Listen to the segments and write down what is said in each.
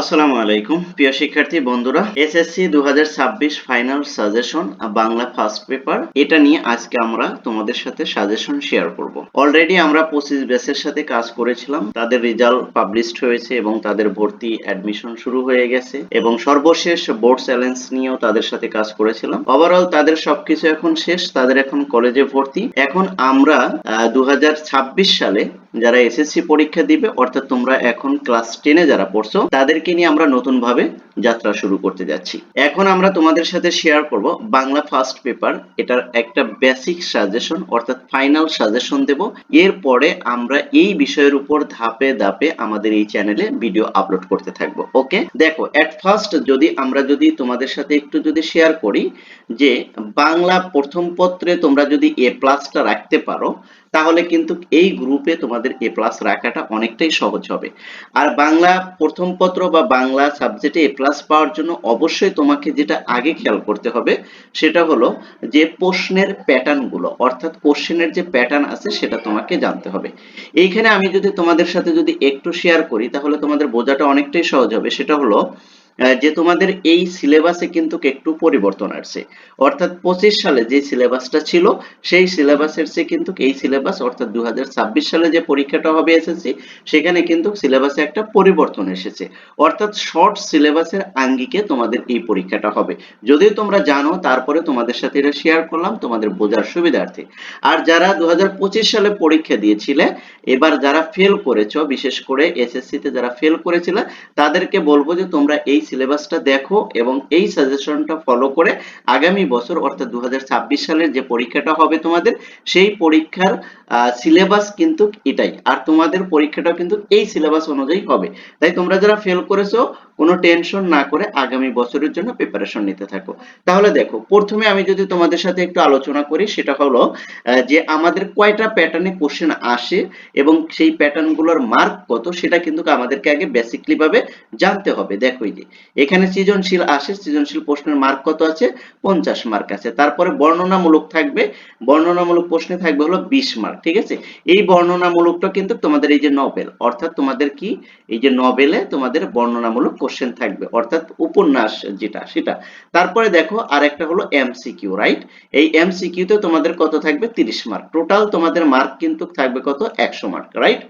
আসসালামু আলাইকুম, প্রিয় শিক্ষার্থী বন্ধুরা। এসএসসি দু final suggestion Bangla first paper এটা নিয়ে আজকে আমরা তোমাদের সাথে সাজেশন শেয়ার করব। অলরেডি আমরা পঁচিশ ব্যাচের সাথে কাজ করেছিলাম। তাদের রেজাল্ট পাবলিশড হয়েছে এবং তাদের ভর্তি অ্যাডমিশন শুরু হয়ে গেছে এবং সর্বশেষ বোর্ড চ্যালেঞ্জ নিয়েও তাদের সাথে কাজ করেছিলাম। ওভারঅল তাদের সবকিছু এখন শেষ, তাদের এখন কলেজে ভর্তি। এখন আমরা দু হাজার ছাব্বিশ সালে যারা এসএসসি পরীক্ষা দিবে, অর্থাৎ তোমরা এখন ক্লাস টেনে যারা পড়ছো তাদেরকে নিয়ে আমরা নতুন ভাবে যাত্রা শুরু করতে যাচ্ছি। এখন আমরা তোমাদের সাথে শেয়ার করব বাংলা ফার্স্ট পেপার এটার একটা বেসিক সাজেশন অর্থাৎ ফাইনাল সাজেশন দেব। এরপরে আমরা এই বিষয়ের উপর ধাপে ধাপে আমাদের এই চ্যানেলে ভিডিও আপলোড করতে থাকব ওকে দেখো এট ফার্স্ট যদি আমরা যদি তোমাদের সাথে একটু যদি শেয়ার করি যে বাংলা প্রথম পত্রে তোমরা যদি এ প্লাসটা রাখতে পারো তাহলে কিন্তু এই গ্রুপে তোমাদের এ প্লাস রাখাটা অনেকটাই সহজ হবে। আর বাংলা প্রথম পত্র বা বাংলা সাবজেক্টে এ প্লাস পাওয়ার জন্য অবশ্যই তোমাকে যেটা আগে খেয়াল করতে হবে, সেটা হলো যে প্রশ্নের প্যাটার্নগুলো, অর্থাৎ কোশ্চেনের যে প্যাটার্ন আছে সেটা তোমাকে জানতে হবে। এইখানে আমি যদি তোমাদের সাথে যদি একটু শেয়ার করি, তাহলে তোমাদের বোঝাটা অনেকটাই সহজ হবে। সেটা হলো যে তোমাদের এই সিলেবাসে কিন্তু একটু পরিবর্তন আসছে। অর্থাৎ পঁচিশ সালে যে সিলেবাসটা ছিল, সেই সিলেবাসের চেয়ে কিন্তু এই সিলেবাস অর্থাৎ দু সালে যে পরীক্ষাটা হবে এসেছে সেখানে কিন্তু সিলেবাসে একটা পরিবর্তন এসেছে। অর্থাৎ শর্ট সিলেবাসের আঙ্গিকে তোমাদের এই পরীক্ষাটা হবে। যদিও তোমরা জানো, তারপরে তোমাদের সাথে এটা শেয়ার করলাম, তোমাদের বোঝার সুবিধার্থে। আর যারা দু হাজার পঁচিশ সালে পরীক্ষা দিয়েছিলে, এবার যারা ফেল করেছ, বিশেষ করে এসএসসি তে যারা ফেল করেছিলে, তাদেরকে বলব যে তোমরা এই সিলেবাসটা দেখো এবং এই সাজেশনটা ফলো করে আগামী বছর, অর্থাৎ দু সালের যে পরীক্ষাটা হবে তোমাদের, সেই পরীক্ষার সিলেবাস কিন্তু এটাই। আর তোমাদের পরীক্ষাটাও কিন্তু এই সিলেবাস অনুযায়ী হবে। তাই তোমরা যারা ফেল করেছ, কোনো টেনশন না করে আগামী বছরের জন্য প্রিপারেশন নিতে থাকো। তাহলে দেখো, প্রথমে আমি যদি তোমাদের সাথে একটু আলোচনা করি, সেটা হলো যে আমাদের কয়টা প্যাটার্নে কোশ্চেন আসে এবং সেই প্যাটার্নগুলোর মার্ক কত, সেটা কিন্তু আমাদেরকে আগে বেসিকলি ভাবে জানতে হবে। দেখো যে এখানে সৃজনশীল আসে, সৃজনশীল প্রশ্নের মার্ক কত আছে? পঞ্চাশ মার্ক আছে। তারপরে বর্ণনামূলক থাকবে, বর্ণনামূলক প্রশ্নে থাকবে হলো বিশ মার্ক ঠিক আছে? এই বর্ণনামূলকটা কিন্তু তোমাদের এই যে নভেল অর্থাৎ তোমাদের কি? এই যে নভেলে তোমাদের বর্ণনামূলক কোশ্চেন থাকবে, অর্থাৎ উপন্যাস যেটা, সেটা। তারপরে দেখো আর একটা হলো এমসিকিউ রাইট এই এমসিকিউতে তোমাদের কত থাকবে? 30 মার্ক টোটাল তোমাদের মার্ক কিন্তু থাকবে কত? 100 মার্ক রাইট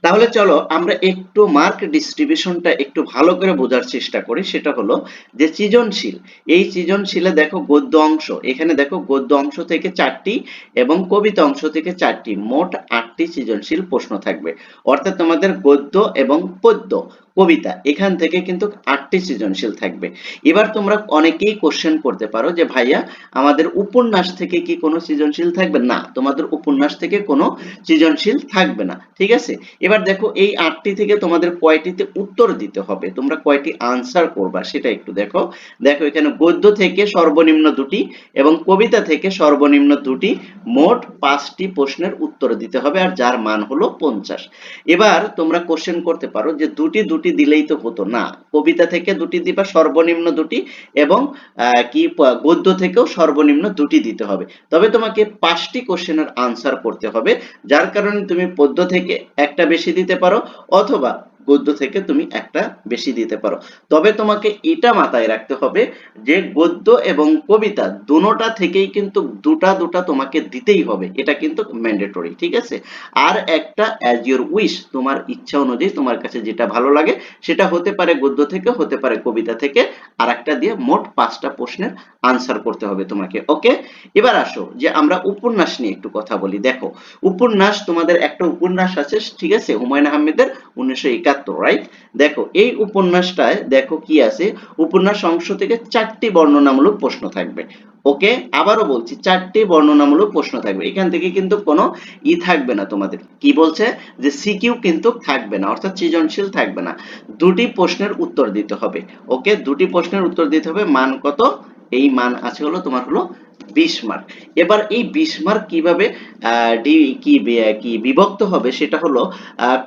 তাহলে চলো আমরা একটু মার্ক ডিস্ট্রিবিউশনটা একটু ভালো করে বোঝার চেষ্টা করি, সেটা হলো যে সৃজনশীল, এই সৃজনশীলে দেখো গদ্য অংশ, এখানে দেখো গদ্য অংশ থেকে চারটি এবং কবিতা অংশ থেকে চারটি, মোট আটটি সৃজনশীল প্রশ্ন থাকবে। অর্থাৎ তোমাদের গদ্য এবং পদ্য কবিতা। এখান থেকে কিন্তু আটটি সৃজনশীল থাকবে। এবার তোমরা অনেকেই কোশ্চেন করতে পারো যে, ভাইয়া, আমাদের উপন্যাস থেকে কি কোনো সৃজনশীল থাকবে? না, তোমাদের উপন্যাস থেকে কোনো সৃজনশীল থাকবে না, ঠিক আছে? এবার দেখো, এই আটটি থেকে তোমাদের কয়টিতে উত্তর দিতে হবে? তোমরা কয়টি আনসার করবা সেটা একটু দেখো। দেখো, এখানে গদ্য থেকে সর্বনিম্ন দুটি এবং কবিতা থেকে সর্বনিম্ন দুটি মোট পাঁচটি প্রশ্নের উত্তর দিতে হবে, আর যার মান হলো পঞ্চাশ। এবার তোমরা কোশ্চেন করতে পারো যে, দুটি দুটি দুটি দিলেই তো হতো না। কবিতা থেকে দুটি দিবা, সর্বনিম্ন দুটি এবং কি গদ্য থেকেও সর্বনিম্ন দুটি দিতে হবে। তবে তোমাকে পাঁচটি কোশ্চেনের আনসার করতে হবে। যার কারণে তুমি পদ্য থেকে একটা বেশি দিতে পারো অথবা গদ্য থেকে তুমি একটা বেশি দিতে পারো। তবে তোমাকে এটা মাথায় রাখতে হবে যে গদ্য এবং কবিতা দুটোটা থেকেই কিন্তু দুটা দুটা তোমাকে দিতেই হবে। এটা কিন্তু ম্যান্ডেটরি ঠিক আছে? আর একটা অ্যাজ ইউর উইশ তোমার ইচ্ছা অনুযায়ী তোমার কাছে যেটা ভালো লাগে সেটা হতে পারে গদ্য থেকে, হতে পারে কবিতা থেকে। আর একটা দিয়ে মোট পাঁচটা প্রশ্নের আনসার করতে হবে তোমাকে, ওকে? এবার আসো যে আমরা উপন্যাস নিয়ে একটু কথা বলি। দেখো, উপন্যাস তোমাদের একটা উপন্যাস আছে, ঠিক আছে? হুমায়ুন আহমেদের উনিশশো একাত্তর রাইট দেখো, এই উপন্যাসটায় দেখো কি আছে? উপন্যাস অংশ থেকে চারটি বর্ণনামূলক প্রশ্ন থাকবে। ওকে? আবারও বলছি, চারটি বর্ণনামূলক প্রশ্ন থাকবে। এখান থেকে কিন্তু কোনো ই থাকবে না তোমাদের। কি বলছে? যে সিকিউ কিন্তু থাকবে না, অর্থাৎ সৃজনশীল থাকবে না। দুটি প্রশ্নের উত্তর দিতে হবে। ওকে? দুটি প্রশ্নের উত্তর দিতে হবে। মান কত? এই মান আছে হলো, তোমার হলো বিশ মার্ক এবার এই বিশ মার্ক কীভাবে কি কি বিভক্ত হবে সেটা হলো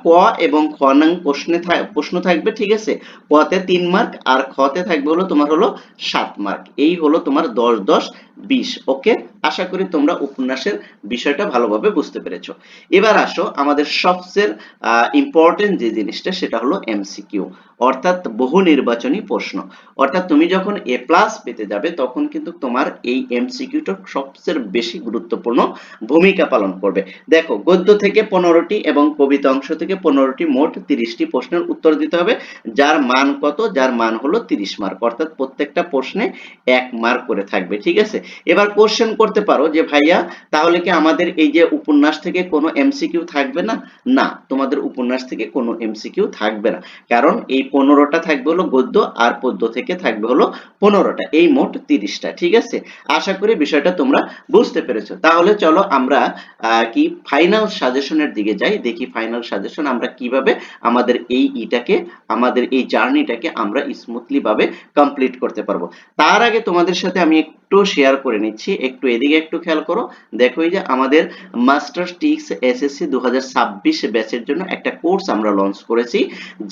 ক এবং খ নং প্রশ্নে প্রশ্ন থাকবে, ঠিক আছে? কতে তিন মার্ক আর খতে থাকবে হলো তোমার হলো সাত মার্ক। এই হলো তোমার দশ দশ বিশ। ওকে? আশা করি তোমরা উপন্যাসের বিষয়টা ভালোভাবে বুঝতে পেরেছ। এবার আসো আমাদের সবচেয়ে ইম্পর্টেন্ট যে জিনিসটা সেটা হলো এমসিকিউ অর্থাৎ বহু নির্বাচনী প্রশ্ন। অর্থাৎ তুমি যখন এ প্লাস পেতে যাবে তখন কিন্তু তোমার এই এমসিকিউটা সবচেয়ে বেশি গুরুত্বপূর্ণ ভূমিকা পালন করবে। দেখো, গদ্য থেকে পনেরোটি এবং কবিতা অংশ থেকে পনেরোটি মোট তিরিশটি প্রশ্নের উত্তর দিতে হবে। যার মান কত? যার মান হলো তিরিশ মার্ক। অর্থাৎ প্রত্যেকটা প্রশ্নে এক মার্ক করে থাকবে, ঠিক আছে? এবার কোশ্চেন করতে পারো যে, ভাইয়া, তাহলে কি আমাদের এই যে উপন্যাস থেকে কোনো এমসিকিউ থাকবে না? না, তোমাদের উপন্যাস থেকে কোনো এমসিকিউ থাকবে না। কারণ এই পনেরোটা থাকবে হলো গদ্য আর পদ্য থেকে থাকবে হলো পনেরোটা। এই মোট তিরিশটা, ঠিক আছে? আশা করি বিষয়টা তোমরা বুঝতে পেরেছ। তাহলে চলো আমরা কি ফাইনাল সাজেশনের দিকে যাই, দেখি ফাইনাল সাজেশন আমরা কীভাবে আমাদের এই ইটাকে, আমাদের এই জার্নিটাকে আমরা স্মুথলি ভাবে কমপ্লিট করতে পারব। তার আগে তোমাদের সাথে আমি একটু শেয়ার করে নিচ্ছি, একটু এদিকে একটু খেয়াল করো। দেখো যে আমাদের মাস্টার টিক্স এসএসসি দু ব্যাচের জন্য একটা কোর্স আমরা লঞ্চ করেছি।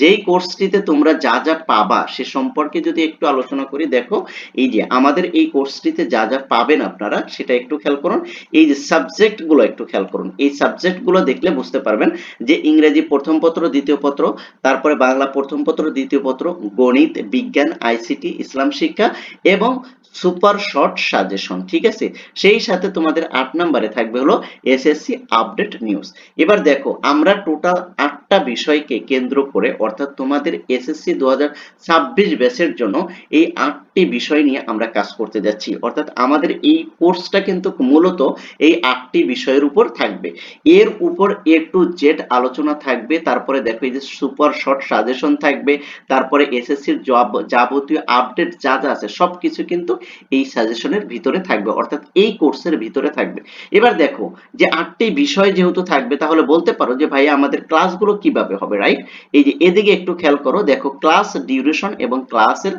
যেই কোর্সটিতে তোমরা যা যা পাবা সে সম্পর্কে যদি একটু আলোচনা করি, দেখো এই যে আমাদের এই কোর্সটিতে যা যা পাবেন আপনারা, সেটা একটু খেয়াল করুন। এই যে সাবজেক্টগুলো একটু খেয়াল করুন। এই সাবজেক্টগুলো দেখলে বুঝতে পারবেন যে ইংরেজি প্রথম পত্র, দ্বিতীয় পত্র, তারপরে বাংলা প্রথম পত্র, দ্বিতীয় পত্র, গণিত, বিজ্ঞান আইসিটি ইসলাম শিক্ষা এবং সুপার শর্ট সাজেশন ঠিক আছে? সেই সাথে তোমাদের আট নম্বরে থাকবে হলো এসএসসি আপডেট নিউজ এবার দেখো, আমরা টোটাল আটটা বিষয়কে কেন্দ্র করে, অর্থাৎ তোমাদের এসএসসি দু ছাব্বিশ ব্যাচের জন্য এই আটটি বিষয় নিয়ে আমরা কাজ করতে যাচ্ছি। অর্থাৎ আমাদের এই কোর্সটা কিন্তু মূলত এই আটটি বিষয়ের উপর থাকবে। এর উপর এ টু জেড আলোচনা থাকবে, তারপরে দেখো এই যে সুপার শর্ট সাজেশন থাকবে, তারপরে এসএসসির জব, যাবতীয় আপডেট যা যা আছে, সবকিছু কিন্তু এই সাজেশনের ভিতরে থাকবে, অর্থাৎ এই কোর্সের ভিতরে থাকবে। এবার দেখো যে আটটি বিষয় যেহেতু থাকবে, তাহলে বলতে পারো যে ভাই আমাদের ক্লাসগুলো কীভাবে হবে রাইট এই যে এদিকে একটু খেয়াল করো, দেখো ক্লাস ডিউরেশন এবং ক্লাসের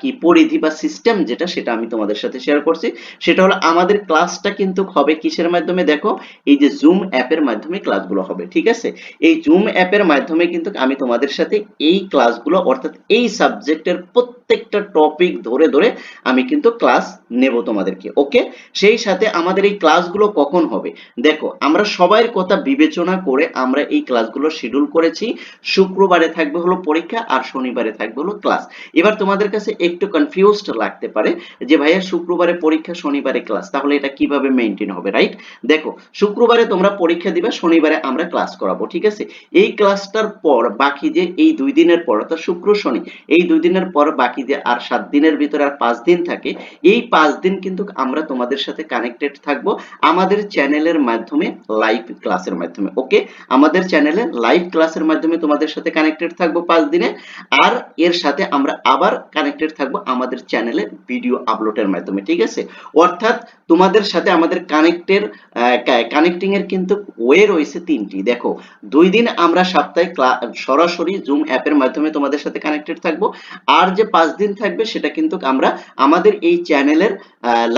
কি পরিধি বা সিস্টেম যেটা সেটা আমি তোমাদের সাথে শেয়ার করছি। সেটা হলো আমাদের ক্লাসটা কিন্তু হবে কিসের মাধ্যমে? দেখো, এই যে জুম অ্যাপের মাধ্যমে ক্লাসগুলো হবে, ঠিক আছে? এই জুম অ্যাপের মাধ্যমে কিন্তু আমি তোমাদের সাথে এই ক্লাসগুলো অর্থাৎ এই সাবজেক্টের প্রত্যেকটা টপিক ধরে ধরে আমি কিন্তু ক্লাস নেব তোমাদেরকে ওকে সেই সাথে আমাদের এই ক্লাসগুলো কখন হবে? দেখো, আমরা সবাইয়ের কথা বিবেচনা করে আমরা এই ক্লাসগুলো শিডিউল করেছি। শুক্রবারে থাকবে হলো পরীক্ষা আর শনিবারে থাকবে হলো ক্লাস এবার তোমাদের কাছে একটু কনফিউজড লাগতে পারে যে ভাইয়া শুক্রবারে পরীক্ষা, শনিবারে ক্লাস তাহলে এটা কীভাবে মেনটেন হবে রাইট দেখো, শুক্রবারে তোমরা পরীক্ষা দিবে, শনিবারে আমরা ক্লাস করাবো, ঠিক আছে? এই ক্লাসটার পর বাকি যে এই দুই দিনের পর, অর্থাৎ শুক্র, শনি, এই দুই দিনের পর বাকি যে আর সাত দিনের ভিতরে আর পাঁচ দিন থাকে, এই পাঁচ দিন কিন্তু আমরা তোমাদের সাথে কানেক্টেড থাকব আমাদের চ্যানেলের মাধ্যমে লাইভ ক্লাসের মাধ্যমে ওকে আমাদের চ্যানেলে লাইভ ক্লাসের মাধ্যমে তোমাদের সাথে কানেক্টেড থাকব পাঁচ দিনে, আর এর সাথে আমরা আবার কানেক্টেড থাকব আমাদের চ্যানেলে ভিডিও আপলোডের মাধ্যমে, ঠিক আছে? অর্থাৎ তোমাদের সাথে আমাদের কানেক্টের কানেক্টিং এর কিন্তু ওয়ে রয়েছে তিনটি, দেখো। দুই দিন আমরা সপ্তাহে সরাসরি জুম অ্যাপের মাধ্যমে তোমাদের সাথে কানেক্টেড থাকব, আর যে পাঁচ দিন থাকবে, সেটা কিন্তু আমরা আমাদের এই চ্যানেলের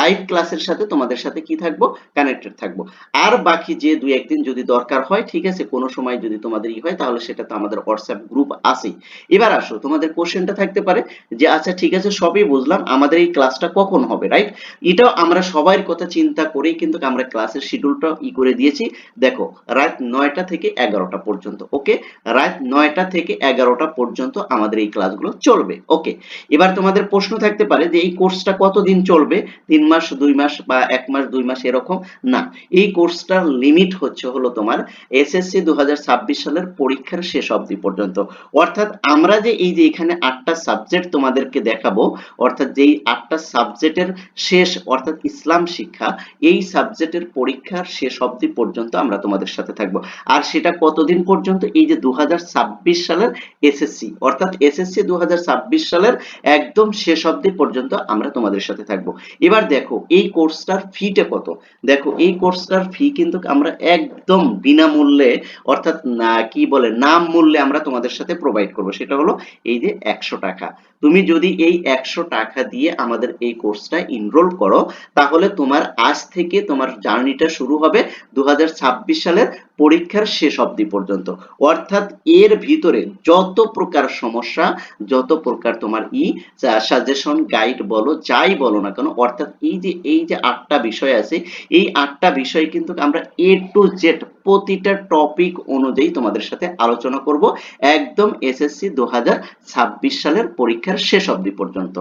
লাইভ ক্লাসের সাথে তোমাদের সাথে কি থাকব? কানেক্টেড থাকব। আর বাকি যে দুই একদিন যদি দরকার হয়, ঠিক আছে, কোনো সময় যদি তোমাদের ই হয়, তাহলে সেটা তো আমাদের হোয়াটসঅ্যাপ গ্রুপ আছেই। এবার আসো, তোমাদের কোশ্চেনটা থাকতে পারে যে আচ্ছা ঠিক আছে, সবই বুঝলাম, আমাদের এই ক্লাসটা কখন হবে রাইট এটাও আমরা সবার কথা চিন্তা করেই কিন্তু আমরা ক্লাসের শিডিউলটা ই করে দিয়েছি। দেখো, রাত নয়টা থেকে এগারোটা পর্যন্ত ওকে রাত নয়টা থেকে এগারোটা পর্যন্ত আমাদের এই ক্লাসগুলো চলবে ওকে এবার তোমাদের প্রশ্ন থাকতে পারে যে এই কোর্সটা কতদিন চলবে? তিন মাস, দুই মাস বা এক মাস, দুই মাস এরকম? না, এই কোর্সটার লিমিট হচ্ছে হলো তোমার এসএসসি দু হাজার ছাব্বিশ সালের পরীক্ষার শেষ অবধি পর্যন্ত। অর্থাৎ আমরা যে এই যে এখানে আটটা সাবজেক্ট তোমাদেরকে দেখাবো, অর্থাৎ যেই আটটা সাবজেক্টের শেষ, অর্থাৎ ইসলাম শিক্ষা, এই সাবজেক্টের পরীক্ষার শেষ অবধি পর্যন্ত আমরা তোমাদের সাথে থাকব। আর সেটা কতদিন পর্যন্ত? এই যে দু হাজার ছাব্বিশ সালের এসএসসি, অর্থাৎ এসএসসি দু হাজার ছাব্বিশ সালের একদম শেষ অবধি পর্যন্ত আমরা তোমাদের সাথে থাকব। এবার দেখো, এই কোর্সটার ফিটা কত? দেখো, এই কোর্সটার ফি কিন্তু আমরা একদম বিনামূল্যে, অর্থাৎ কি বলে, নাম মূল্যে আমরা তোমাদের সাথে প্রোভাইড করব। সেটা হলো এই যে একশো টাকা। তুমি যদি এই একশো টাকা দিয়ে আমাদের এই কোর্সটা ইনরোল করো, তাহলে তোমার আজ থেকে তোমার জার্নিটা শুরু হবে দু হাজার ছাব্বিশ সালের পরীক্ষার শেষ অবধি পর্যন্ত। অর্থাৎ এর ভিতরে যত প্রকার সমস্যা, যত প্রকার তোমার ই সাজেশন গাইড বলো, যাই বলো না কেন, অর্থাৎ এই যে এই যে আটটা বিষয় আছে, এই আটটা বিষয় কিন্তু আমরা এ টু জেড প্রতিটা টপিক অনুযায়ী তোমাদের সাথে আলোচনা করব। একদম এসএসসি দুহাজার ছাব্বিশ সালের পরীক্ষার শেষ অবধি পর্যন্ত।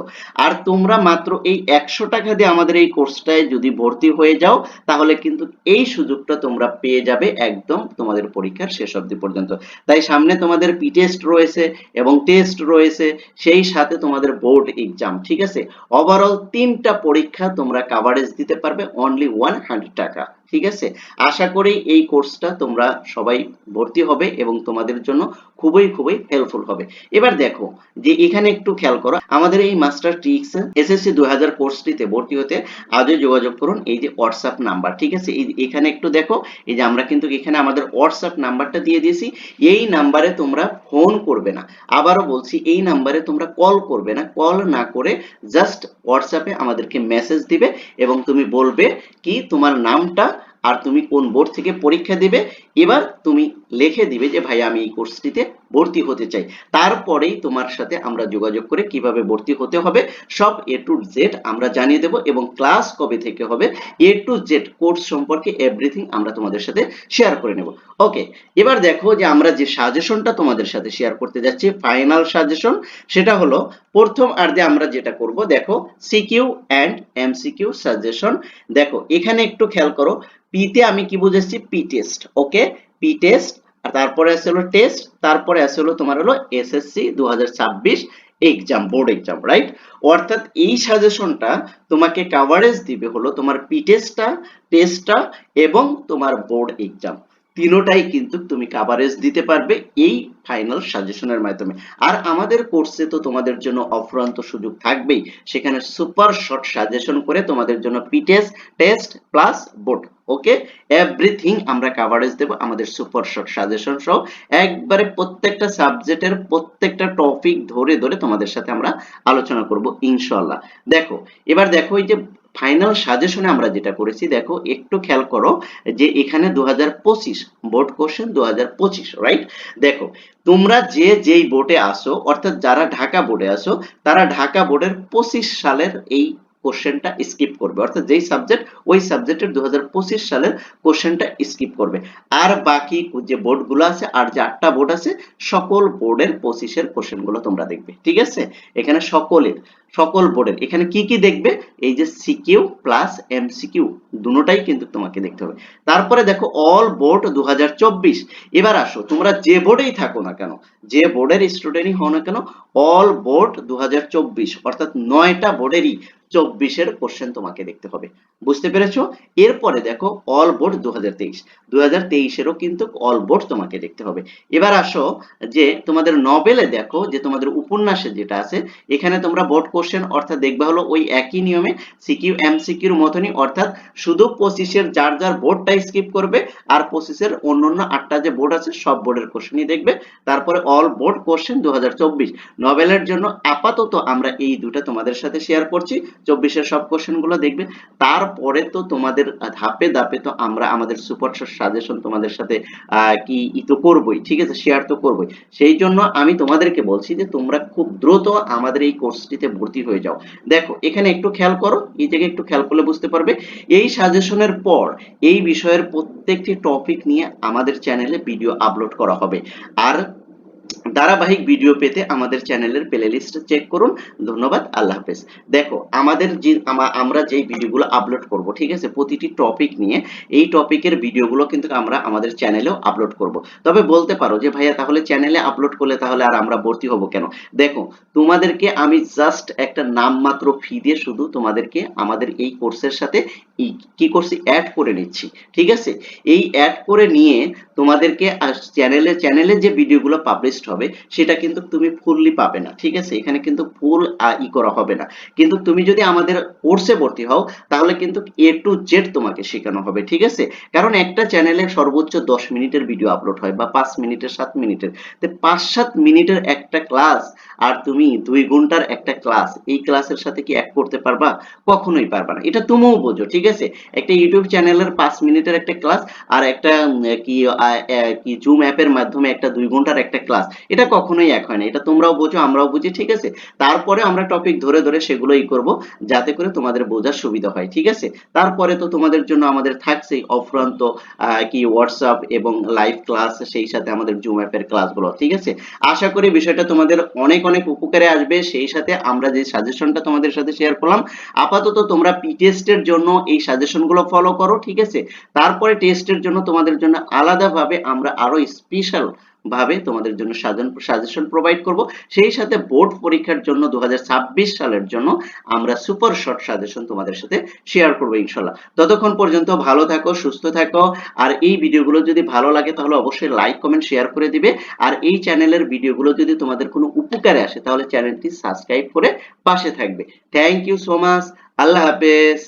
আর তোমরা মাত্র এই একশো টাকা দিয়ে আমাদের এই কোর্সটায় যদি ভর্তি হয়ে যাও, তাহলে কিন্তু এই সুযোগটা তোমরা পেয়ে যাবে একদম তোমাদের পরীক্ষার শেষ অবধি পর্যন্ত। তাই সামনে তোমাদের পি টেস্ট রয়েছে এবং টেস্ট রয়েছে, সেই সাথে তোমাদের বোর্ড এক্সাম ঠিক আছে? ওভারঅল তিনটা পরীক্ষা তোমরা কাভারেজ দিতে পারবে অনলি ওয়ান হান্ড্রেড টাকা। ঠিক আছে? আশা করি এই কোর্সটা তোমরা সবাই ভর্তি হবে এবং তোমাদের জন্য খুবই খুবই হেল্পফুল হবে। এবার দেখো যে এখানে একটু খেয়াল করো, আমাদের এই মাস্টার ট্রিক্স এসএসসি দুই হাজার কোর্সটিতে ভর্তি হতে আজই যোগাযোগ করুন, এই যে হোয়াটসঅ্যাপ নাম্বার ঠিক আছে? এখানে একটু দেখো, এই যে আমরা কিন্তু এখানে আমাদের হোয়াটসঅ্যাপ নাম্বারটা দিয়ে দিয়েছি, এই নাম্বারে তোমরা ফোন করবে না। আবারও বলছি, এই নাম্বারে তোমরা কল করবে না কল না করে জাস্ট হোয়াটসঅ্যাপে আমাদেরকে মেসেজ দিবে এবং তুমি বলবে কি তোমার নামটা আর তুমি কোন বোর্ড থেকে পরীক্ষা দিবে? এবার তুমি লিখে দিবে যে ভাই আমি এই কোর্সটিতে ভর্তি হতে চাই। তারপরেই তোমার সাথে আমরা যোগাযোগ করে কীভাবে ভর্তি হতে হবে, সব এ টু জেড আমরা জানিয়ে দেব এবং ক্লাস কবে থেকে হবে এ টু জেড কোর্স সম্পর্কে এভরিথিং আমরা তোমাদের সাথে শেয়ার করে নেব। ওকে এবার দেখো যে আমরা যে সাজেশনটা তোমাদের সাথে শেয়ার করতে যাচ্ছি ফাইনাল সাজেশন সেটা হলো প্রথম আর যে আমরা যেটা করব, দেখো সিকিউ অ্যান্ড এমসিকিউ সাজেশন দেখো, এখানে একটু খেয়াল করো পিতে আমি কি বুঝেছি? P test okay P test আর তারপরে আছে হলো টেস্ট তারপরে আছে হলো তোমার হলো এসএসসি দু হাজার ছাব্বিশ এক্সাম বোর্ড এক্সাম রাইট অর্থাৎ এই সাজেশনটা তোমাকে কাভারেজ দিবে হলো তোমার পিটেস্টটা টেস্টটা এবং তোমার বোর্ড এক্সাম তিনোটাই কিন্তু তুমি কাভারেজ দিতে পারবে এই ফাইনাল সাজেশনের মাধ্যমে। আর আমাদের কোর্সে তো তোমাদের জন্য অফুরন্ত সুযোগ থাকবেই। সেখানে সুপার শর্ট সাজেশন করে তোমাদের জন্য P test test plus board okay everything আমরা কাভারেজ দেব আমাদের সুপার শর্ট সাজেশন সহ। একবারে প্রত্যেকটা সাবজেক্টের প্রত্যেকটা টপিক ধরে ধরে তোমাদের সাথে আমরা আলোচনা করব, ইনশাআল্লাহ। দেখো, এবার দেখো এই যে ফাইনাল সাজেশনে আমরা যেটা করেছি, দেখো একটু খেয়াল করো যে এখানে দু হাজার পঁচিশ বোর্ড কোশ্চেন দু হাজার পঁচিশ রাইট দেখো, তোমরা যে যেই বোর্ডে আসো, অর্থাৎ যারা ঢাকা বোর্ডে আসো, তারা ঢাকা বোর্ডের পঁচিশ সালের এই কোশ্চেনটা স্কিপ করবে। অর্থাৎ যেই সাবজেক্ট ওই সাবজেক্টের দু সালের কোশ্চেনটা স্কিপ করবে। আর বাকি যে বোর্ডগুলো আছে, আর যে আটটা বোর্ড আছে, সকল বোর্ডের পঁচিশের কোশ্চেনগুলো তোমরা দেখবে। ঠিক আছে? এখানে সকলের, সকল বোর্ডের এখানে কি কি দেখবে? এই যে সিকিউ প্লাস এমসিকিউ দুটোটাই কিন্তু তোমাকে দেখতে হবে। তারপরে দেখো অল বোর্ড দু হাজার চব্বিশ। এবার আসো, তোমরা যে বোর্ডেই থাকো না কেন, যে বোর্ডের স্টুডেন্টই হও না কেন অল বোর্ড দু হাজার চব্বিশ, অর্থাৎ নয়টা বোর্ডেরই চব্বিশের কোশ্চেন তোমাকে দেখতে হবে। বুঝতে পেরেছ? এরপরে দেখো অল বোর্ড দু হাজার তেইশ। দু হাজার তেইশেরও কিন্তু অল বোর্ড তোমাকে দেখতে হবে। এবার আসো যে তোমাদের নভেলে দেখো যে তোমাদের উপন্যাসে যেটা আছে, এখানে তোমরা বোর্ড কোশ্চেন অর্থাৎ দেখবে হলো ওই একই নিয়মে সিকিউ, এমসিকিউর মতনই, অর্থাৎ শুধু পঁচিশের যার যার বোর্ডটাই স্কিপ করবে আর পঁচিশের অন্যান্য আটটা যে বোর্ড আছে, সব বোর্ডের কোশ্চেনই দেখবে। তারপরে অল বোর্ড কোশ্চেন দু হাজার চব্বিশ নভেলের জন্য আপাতত আমরা এই দুটো তোমাদের সাথে শেয়ার করছি। চব্বিশের সব কোশ্চেনগুলো দেখবে। তারপরে তো তোমাদের ধাপে ধাপে তো আমরা আমাদের সুপার সাজেশন তোমাদের সাথে কি ই তো করবোই, ঠিক আছে? শেয়ার তো করবোই। সেই জন্য আমি তোমাদেরকে বলছি যে তোমরা খুব দ্রুত আমাদের এই কোর্সটিতে ভর্তি হয়ে যাও। দেখো, এখানে একটু খেয়াল করো, এই জায়গায় একটু খেয়াল করলে বুঝতে পারবে। এই সাজেশনের পর এই বিষয়ের প্রত্যেকটি টপিক নিয়ে আমাদের চ্যানেলে ভিডিও আপলোড করা হবে। আর ধারাবাহিক ভিডিও পেতে আমাদের চ্যানেলের প্লে লিস্ট চেক করুন। ধন্যবাদ, আল্লাহ হাফেজ। দেখো, আমাদের যে আমরা যেই ভিডিওগুলো আপলোড করব, ঠিক আছে? প্রতিটি টপিক নিয়ে এই টপিকের ভিডিওগুলো কিন্তু আমরা আমাদের চ্যানেলেও আপলোড করব। তবে বলতে পারো যে, ভাইয়া, তাহলে চ্যানেলে আপলোড করলে তাহলে আর আমরা ভর্তি হব কেন? দেখো, তোমাদেরকে আমি জাস্ট একটা নামমাত্র ফি দিয়ে শুধু তোমাদেরকে আমাদের এই কোর্সের সাথে কি করছি অ্যাড করে নিচ্ছি, ঠিক আছে? এই অ্যাড করে নিয়ে তোমাদেরকে চ্যানেলে চ্যানেলে যে ভিডিওগুলো পাবলিশড হবে সেটা কিন্তু তুমি ফুললি পাবে না, ঠিক আছে? এখানে কিন্তু ফুল ই করা হবে না। কিন্তু তুমি যদি আমাদের কোর্সে ভর্তি হও, তাহলে কিন্তু এ টু জেড তোমাকে শেখানো হবে, ঠিক আছে? কারণ একটা চ্যানেলে সর্বোচ্চ দশ মিনিটের ভিডিও আপলোড হয় বা পাঁচ মিনিটের, সাত মিনিটের। তো পাঁচ, সাত মিনিটের একটা ক্লাস আর তুমি দুই ঘণ্টার একটা ক্লাস এই ক্লাসের সাথে কি এক করতে পারবা? কখনোই পারবা না। এটা তুমিও বোঝো, ঠিক আছে? একটা ইউটিউব চ্যানেলের পাঁচ মিনিটের একটা ক্লাস আর একটা কি কি জুম অ্যাপের মাধ্যমে একটা দুই ঘণ্টার একটা ক্লাস এটা কখনোই এক হয় না। এটা তোমরাও বোঝো, আমরাও বুঝি, ঠিক আছে? তারপরে আমরা টপিক ধরে ধরে সেগুলোই করব, যাতে করে তোমাদের বোঝার সুবিধা হয়, ঠিক আছে? তারপরে তো তোমাদের জন্য আমাদের থাকছেই অফুরন্ত কি হোয়াটসঅ্যাপ এবং লাইভ ক্লাস সেই সাথে আমাদের জুম অ্যাপের ক্লাসগুলো ঠিক আছে? আশা করি বিষয়টা তোমাদের অনেক অনেক উপকারে আসবে। সেই সাথে আমরা যে সাজেশনটা তোমাদের সাথে শেয়ার করলাম, আপাতত তোমরা পি টেস্টের জন্য এই সাজেশনগুলো ফলো করো, ঠিক আছে? তারপরে টেস্টের জন্য তোমাদের জন্য আলাদাভাবে আমরা আরও স্পেশাল ভাবে তোমাদের জন্য সাজেশন প্রোভাইড করব। সেই সাথে বোর্ড পরীক্ষার জন্য দু হাজার ছাব্বিশ সালের জন্য আমরা সুপার শর্ট সাজেশন তোমাদের সাথে শেয়ার করব ইনশাল্লাহ। ততক্ষণ পর্যন্ত ভালো থাকো, সুস্থ থাকো। আর এই ভিডিওগুলো যদি ভালো লাগে তাহলে অবশ্যই লাইক কমেন্ট শেয়ার করে দিবে। আর এই চ্যানেলের ভিডিওগুলো যদি তোমাদের কোনো উপকারে আসে তাহলে চ্যানেলটি সাবস্ক্রাইব করে পাশে থাকবে। থ্যাংক ইউ সো মাচ আল্লাহ হাফেজ।